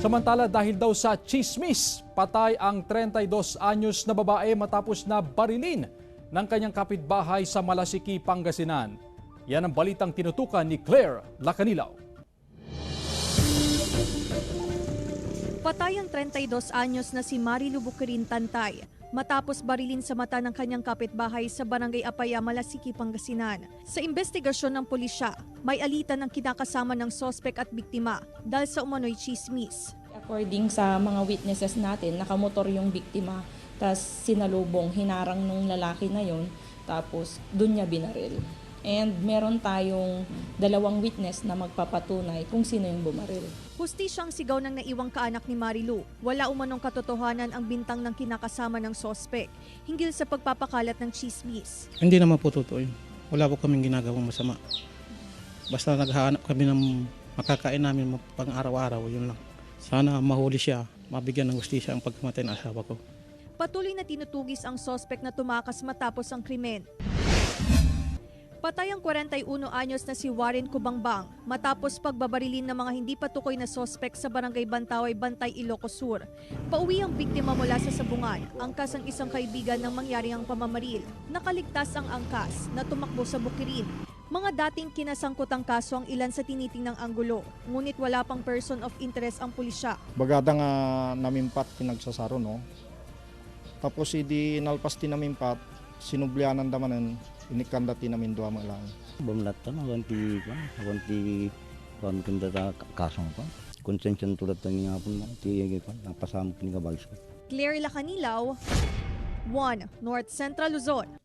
Samantala dahil daw sa chismis, patay ang 32 anyos na babae matapos na barilin ng kanyang kapitbahay sa Malasiki, Pangasinan. Yan ang balitang tinutukan ni Claire Lacanilaw. Patay ang 32 anyos na si Marilu Bukirin Tantay matapos barilin sa mata ng kanyang kapitbahay sa Barangay Apaya, Malasiki, Pangasinan. Sa investigasyon ng pulisya, may alitan ng kinakasama ng sospek at biktima dahil sa umano'y chismis. According sa mga witnesses natin, nakamotor yung biktima, tapos sinalubong, hinarang nung lalaki na yon, tapos dun niya binaril. And meron tayong dalawang witness na magpapatunay kung sino yung bumaril. Hustisyang sigaw ng naiwang kaanak ni Marilu. Wala umanong katotohanan ang bintang ng kinakasama ng sospek hinggil sa pagpapakalat ng chismis. Hindi naman po totoo yun. Wala po kaming ginagawang masama. Basta naghahanap kami ng makakain namin pang araw-araw, yun lang. Sana mahuli siya, mabigyan ng gustisya ang pagkamatay ng asawa ko. Patuloy na tinutugis ang sospek na tumakas matapos ang krimen. Patay ang 41 anyos na si Warren Kubangbang matapos pagbabarilin ng mga hindi patukoy na sospek sa barangay Bantaway, Bantay, Ilocos Sur. Pauwi ang biktima mula sa sabungan, angkas ang isang kaibigan ng mangyari ang pamamaril. Nakaligtas ang angkas na tumakbo sa bukirin. Mga dating kinasangkot ang kaso ang ilan sa tinitingnang anggulo, ngunit wala pang person of interest ang pulisya. bagada nga namimpat pinagsasaro no tapos idi nalpas ti namimpat sinublianan damanen inikanda ti namin duwa mo lang Bumlat ta na wanti ko, wanti kan kanda ta kasong ko. Konsensyon tulad ta nga po ti ko napasamo ni kabagis ko. Claire Lacanilaw, 1 North Central Luzon,